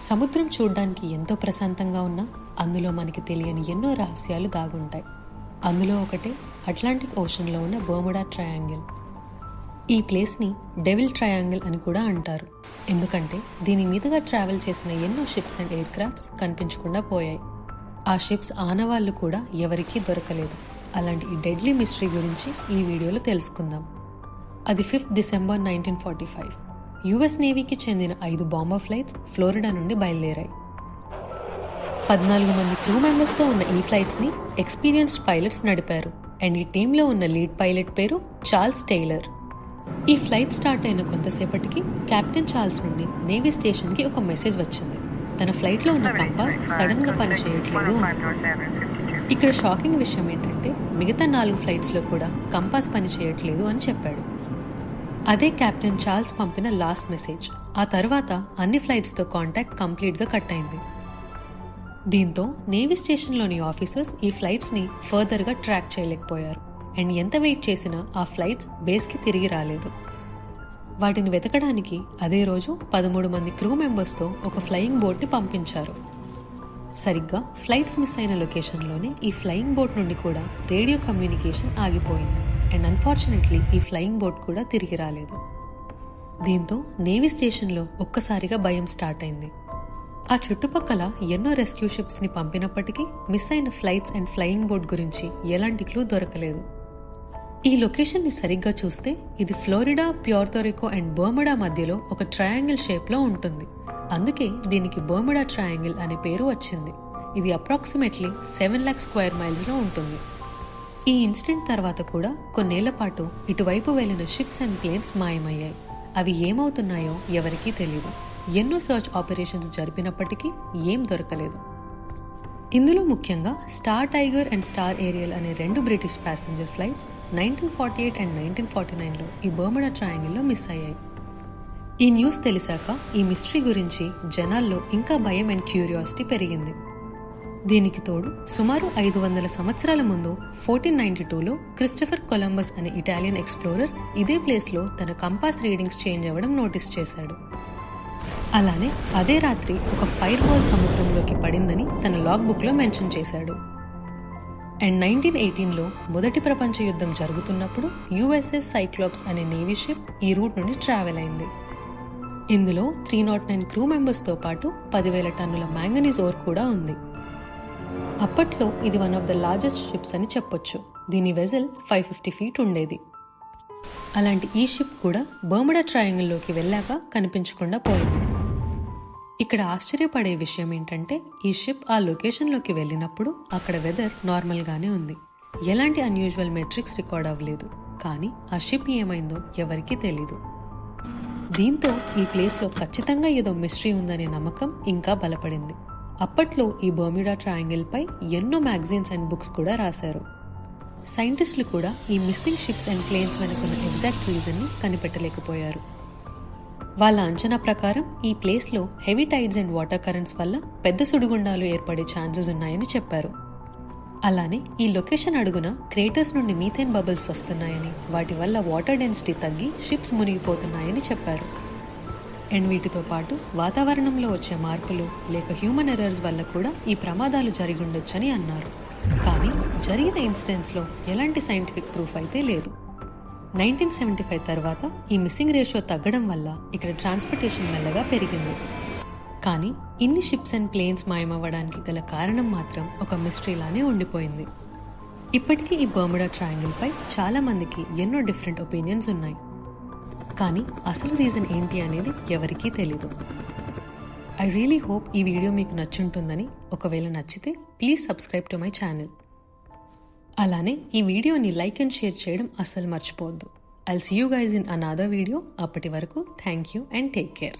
సముద్రం చూడ్డానికి ఎంతో ప్రశాంతంగా ఉన్నా అందులో మనకి తెలియని ఎన్నో రహస్యాలు దాగుంటాయి. అందులో ఒకటే అట్లాంటిక్ ఓషన్లో ఉన్న బర్ముడా ట్రయాంగిల్. ఈ ప్లేస్ని డెవిల్ ట్రయాంగిల్ అని కూడా అంటారు. ఎందుకంటే దీని మీదుగా ట్రావెల్ చేసిన ఎన్నో షిప్స్ అండ్ ఎయిర్ క్రాఫ్ట్స్ కనిపించకుండా పోయాయి. ఆ షిప్స్ ఆనవాళ్ళు కూడా ఎవరికీ దొరకలేదు. అలాంటి ఈ డెడ్లీ మిస్టరీ గురించి ఈ వీడియోలో తెలుసుకుందాం. అది fifth December nineteen forty five. US నేవీకి చెందిన ఐదు బాంబర్ ఫ్లైట్స్ ఫ్లోరిడా నుండి బయలుదేరాయి. పద్నాలుగు మంది క్రూ మెంబర్స్తో ఉన్న ఈ ఫ్లైట్స్ని ఎక్స్పీరియన్స్డ్ పైలట్స్ నడిపారు. అండ్ ఈ టీంలో ఉన్న లీడ్ పైలట్ పేరు చార్ల్స్ టైలర్. ఈ ఫ్లైట్ స్టార్ట్ అయిన కొంతసేపటికి కెప్టెన్ చార్ల్స్ నుండి నేవీ స్టేషన్కి ఒక మెసేజ్ వచ్చింది. తన ఫ్లైట్లో ఉన్న కంపాస్ సడన్గా పనిచేయట్లేదు అని. ఇక్కడ షాకింగ్ విషయం ఏంటంటే మిగతా నాలుగు ఫ్లైట్స్లో కూడా కంపాస్ పనిచేయట్లేదు అని చెప్పాడు. అదే కెప్టెన్ చార్ల్స్ పంపిన లాస్ట్ మెసేజ్. ఆ తర్వాత అన్ని ఫ్లైట్స్తో కాంటాక్ట్ కంప్లీట్గా కట్ అయింది. దీంతో నేవీ స్టేషన్లోని ఆఫీసర్స్ ఈ ఫ్లైట్స్ని ఫర్దర్గా ట్రాక్ చేయలేకపోయారు. అండ్ ఎంత వెయిట్ చేసినా ఆ ఫ్లైట్స్ బేస్కి తిరిగి రాలేదు. వాటిని వెతకడానికి అదే రోజు పదమూడు మంది క్రూ మెంబర్స్తో ఒక ఫ్లయింగ్ బోట్ని పంపించారు. సరిగ్గా ఫ్లైట్స్ మిస్ అయిన లొకేషన్లోనే ఈ ఫ్లయింగ్ బోట్ నుండి కూడా రేడియో కమ్యూనికేషన్ ఆగిపోయింది. అండ్ అన్ఫార్చునేట్లీ ఈ ఫ్లయింగ్ బోట్ కూడా తిరిగి రాలేదు. దీంతో నేవీ స్టేషన్లో ఒక్కసారిగా భయం స్టార్ట్ అయింది. ఆ చుట్టుపక్కల ఎన్నో రెస్క్యూ షిప్స్ని పంపినప్పటికీ మిస్ అయిన ఫ్లైట్స్ అండ్ ఫ్లయింగ్ బోట్ గురించి ఎలాంటి క్లూ దొరకలేదు. ఈ లొకేషన్ని సరిగ్గా చూస్తే ఇది ఫ్లోరిడా ప్యూర్తోరికో అండ్ బర్ముడా మధ్యలో ఒక ట్రయాంగిల్ షేప్లో ఉంటుంది. అందుకే దీనికి బర్ముడా ట్రయాంగిల్ అనే పేరు వచ్చింది. ఇది అప్రాక్సిమేట్లీ సెవెన్ ల్యాక్ స్క్వేర్ మైల్స్లో ఉంటుంది. ఈ ఇన్సిడెంట్ తర్వాత కూడా కొన్నేళ్ళ పాటు ఇటువైపు వెళ్ళిన షిప్స్ అండ్ ప్లేన్స్ మాయమయ్యాయి. అవి ఏమవుతున్నాయో ఎవరికీ తెలియదు ఎన్నో సర్చ్ ఆపరేషన్స్ జరిపినప్పటికీ ఏం దొరకలేదు. ఇందులో ముఖ్యంగా star tiger and star ariel అనే రెండు British passenger flights nineteen forty eight and nineteen forty నైన్లో ఈ బర్మడా ట్రయాంగిల్లో మిస్ అయ్యాయి. ఈ న్యూస్ తెలిసాక ఈ మిస్టరీ గురించి జనాల్లో ఇంకా భయం అండ్ క్యూరియాసిటీ పెరిగింది. దీనికి తోడు సుమారు ఐదు వందల సంవత్సరాల ముందు ఫోర్టీన్ నైన్టీ టూలో క్రిస్టఫర్ కొలంబస్ అనే ఇటాలియన్ ఎక్స్ప్లోరర్ ఇదే ప్లేస్లో తన కంపాస్ రీడింగ్స్ చేంజ్ అవ్వడం నోటీస్ చేశాడు. అలానే అదే రాత్రి ఒక ఫైర్ బాల్ సముద్రంలోకి పడిందని తన లాగ్ బుక్లో మెన్షన్ చేశాడు. అండ్ నైన్టీన్ ఎయిటీన్లో మొదటి ప్రపంచ యుద్ధం జరుగుతున్నప్పుడు యుఎస్ఎస్ సైక్లోప్స్ అనే నేవీ షిప్ ఈ రూట్ నుండి ట్రావెల్ అయింది. ఇందులో త్రీ నాట్ నైన్ క్రూ మెంబర్స్తో పాటు పదివేల టన్నుల మ్యాంగనీస్ ఓర్ కూడా ఉంది. అప్పట్లో ఇది one of the largest ships అని చెప్పొచ్చు. దీని వెజల్ ఫైవ్ ఫిఫ్టీ ఫీట్ ఉండేది. అలాంటి ఈ షిప్ కూడా బర్ముడా ట్రయాంగిల్లోకి వెళ్ళాక కనిపించకుండా పోయింది. ఇక్కడ ఆశ్చర్యపడే విషయం ఏంటంటే ఈ షిప్ ఆ లొకేషన్లోకి వెళ్ళినప్పుడు అక్కడ వెదర్ నార్మల్గానే ఉంది. ఎలాంటి అన్యూజువల్ మెట్రిక్స్ రికార్డ్ అవ్వలేదు. కానీ ఆ షిప్ ఏమైందో ఎవరికీ తెలీదు. దీంతో ఈ ప్లేస్లో ఖచ్చితంగా ఏదో మిస్టరీ ఉందనే నమ్మకం ఇంకా బలపడింది. అప్పట్లో ఈ బర్మిడా ట్రయాంగిల్ పై ఎన్నో మ్యాగజైన్స్ అండ్ బుక్స్ కూడా రాశారు. సైంటిస్టులు కూడా ఈ మిస్సింగ్ షిప్స్ అండ్ ప్లేన్స్ వెనుకున్న ఎగ్జాక్ట్ రీజన్ని కనిపెట్టలేకపోయారు. వాళ్ళ అంచనా ప్రకారం ఈ ప్లేస్లో heavy tides and water currents వల్ల పెద్ద సుడిగుండాలు ఏర్పడే ఛాన్సెస్ ఉన్నాయని చెప్పారు. అలానే ఈ లొకేషన్ అడుగున క్రేటర్స్ నుండి మీథేన్ బబుల్స్ వస్తున్నాయని వాటి వల్ల వాటర్ డెన్సిటీ తగ్గి షిప్స్ మునిగిపోతున్నాయని చెప్పారు. అండ్ వీటితో పాటు వాతావరణంలో వచ్చే మార్పులు లేక హ్యూమన్ ఎర్రర్స్ వల్ల కూడా ఈ ప్రమాదాలు జరిగి ఉండొచ్చని అన్నారు. కానీ జరిగిన ఇన్సిడెంట్స్లో ఎలాంటి సైంటిఫిక్ ప్రూఫ్ అయితే లేదు. నైన్టీన్ సెవెంటీ ఫైవ్ తర్వాత ఈ మిస్సింగ్ రేషియో తగ్గడం వల్ల ఇక్కడ ట్రాన్స్పోర్టేషన్ మెల్లగా పెరిగింది. కానీ ఇన్ని షిప్స్ అండ్ ప్లేన్స్ మాయమవ్వడానికి గల కారణం మాత్రం ఒక మిస్టరీలానే ఉండిపోయింది. ఇప్పటికీ ఈ బర్ముడా ట్రయాంగిల్పై చాలామందికి ఎన్నో డిఫరెంట్ ఒపీనియన్స్ ఉన్నాయి. కానీ అసలు రీజన్ ఏంటి అనేది ఎవరికీ తెలీదు. ఐ రియలీ హోప్ ఈ వీడియో మీకు నచ్చుంటుందని ఒకవేళ నచ్చితే please subscribe to my channel అలానే ఈ వీడియోని లైక్ అండ్ షేర్ చేయడం అస్సలు మర్చిపోవద్దు. I'll see you guys in another video అప్పటి వరకు thank you and take care